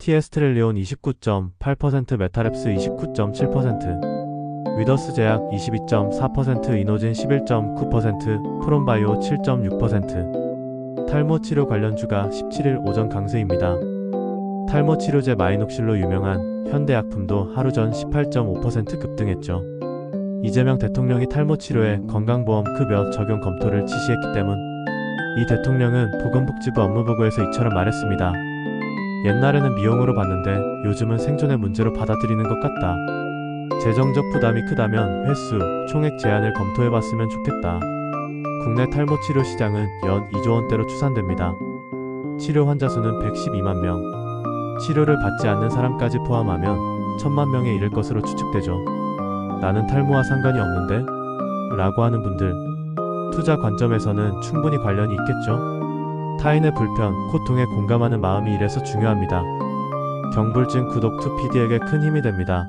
티에스트렐리온 29.8%, 메타랩스 29.7%, 위더스 제약 22.4%, 이노진 11.9%, 프롬바이오 7.6%. 탈모 치료 관련주가 17일 오전 강세입니다. 탈모 치료제 마이녹실로 유명한 현대약품도 하루 전 18.5% 급등했죠. 이재명 대통령이 탈모 치료에 건강보험 급여 적용 검토를 지시했기 때문 이 대통령은 보건복지부 업무보고에서 이처럼 말했습니다. 옛날에는 미용으로 봤는데 요즘은 생존의 문제로 받아들이는 것 같다. 재정적 부담이 크다면 횟수, 총액 제한을 검토해봤으면 좋겠다. 국내 탈모 치료 시장은 연 2조 원대로 추산됩니다. 치료 환자 수는 112만 명. 치료를 받지 않는 사람까지 포함하면 천만 명에 이를 것으로 추측되죠. 나는 탈모와 상관이 없는데? 라고 하는 분들. 투자 관점에서는 충분히 관련이 있겠죠? 타인의 불편, 고통에 공감하는 마음이 이래서 중요합니다. 경불증 구독 2PD에게 큰 힘이 됩니다.